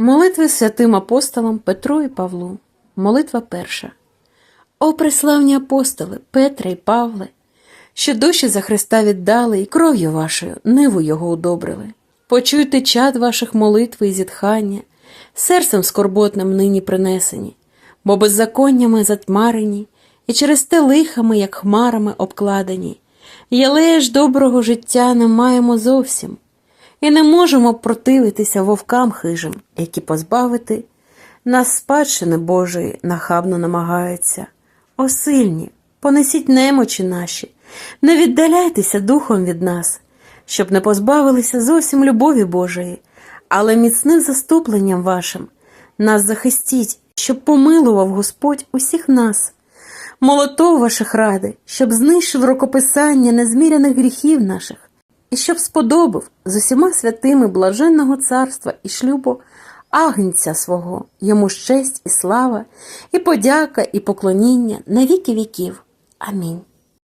Молитви святим апостолам Петру і Павлу. Молитва перша. О преславні апостоли, Петре і Павле, що душі за Христа віддали і кров'ю вашою ниву його удобрили. Почуйте чад ваших молитв і зітхання, серцем скорботним нині принесені, бо беззаконнями затьмарені, і через те лихами, як хмарами, обкладені. Єлеє ж доброго життя не маємо зовсім, і не можемо противитися вовкам хижим, які позбавити нас спадщини Божої нахабно намагаються. О сильні, понесіть немочі наші, не віддаляйтеся духом від нас, щоб не позбавилися зовсім любові Божої, але міцним заступленням вашим нас захистіть, щоб помилував Господь усіх нас. Молотов ваших ради, щоб знищив рукописання незміряних гріхів наших, і щоб сподобав з усіма святими блаженного царства і шлюбу агнця свого, йому ж честь і слава, і подяка, і поклоніння на віки віків. Амінь.